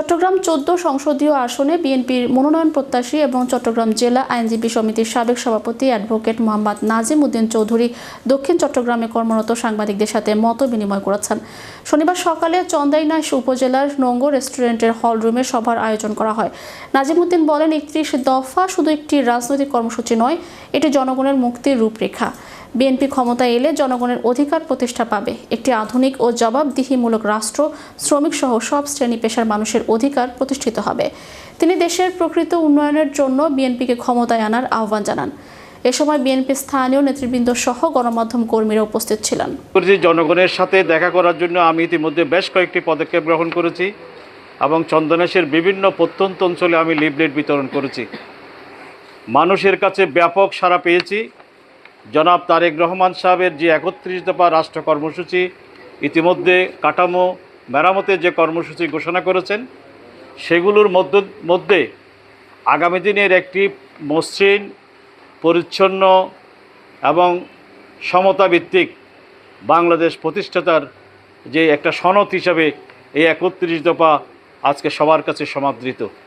চট্টগ্রাম চোদ্দ সংসদীয় আসনে বিএনপির মনোনয়ন প্রত্যাশী এবং চট্টগ্রাম জেলা আইনজীবী সমিতির সাবেক সভাপতি অ্যাডভোকেট মোহাম্মদ নাজিম উদ্দিন চৌধুরী দক্ষিণ চট্টগ্রামে কর্মরত সাংবাদিকদের সাথে মত বিনিময় করেছেন। শনিবার সকালে চন্দাইনাশ উপজেলার নোঙ্গো রেস্টুরেন্টের হলরুমে সভার আয়োজন করা হয়। নাজিম উদ্দিন বলেন, একত্রিশ দফা শুধু একটি রাজনৈতিক কর্মসূচি নয়, এটি জনগণের মুক্তির রূপরেখা। বিএনপি ক্ষমতায় এলে জনগণের অধিকার প্রতিষ্ঠা পাবে। একটি আধুনিক ও জবাবদিহিমূলক রাষ্ট্র শ্রমিক সহ সব শ্রেণি পেশার মানুষের অধিকার প্রতিষ্ঠিত হবে। তিনি দেশের প্রকৃত উন্নয়নের জন্য বিএনপিকে ক্ষমতায় আনার আহ্বান জানান। এ সময় বিএনপি স্থানীয় নেতৃবৃন্দ সহ গণমাধ্যম কর্মীরা উপস্থিত ছিলেন। জনগণের সাথে দেখা করার জন্য আমি ইতিমধ্যে বেশ কয়েকটি পদক্ষেপ গ্রহণ করেছি এবং চন্দনেশের বিভিন্ন প্রত্যন্ত অঞ্চলে আমি লিফলেট বিতরণ করেছি। মানুষের কাছে ব্যাপক সাড়া পেয়েছি। জনাব তারেক রহমান সাহেবের যে একত্রিশ দফা রাষ্ট্র কর্মসূচি, ইতিমধ্যে কাঠামো মেরামতের যে কর্মসূচি ঘোষণা করেছেন, সেগুলোর মধ্য, মধ্যে আগামী দিনের একটি মসৃণ, পরিচ্ছন্ন এবং সমতাভিত্তিক বাংলাদেশ প্রতিষ্ঠাতার যে একটা সনদ হিসাবে এই একত্রিশ দফা আজকে সবার কাছে সমাদৃত।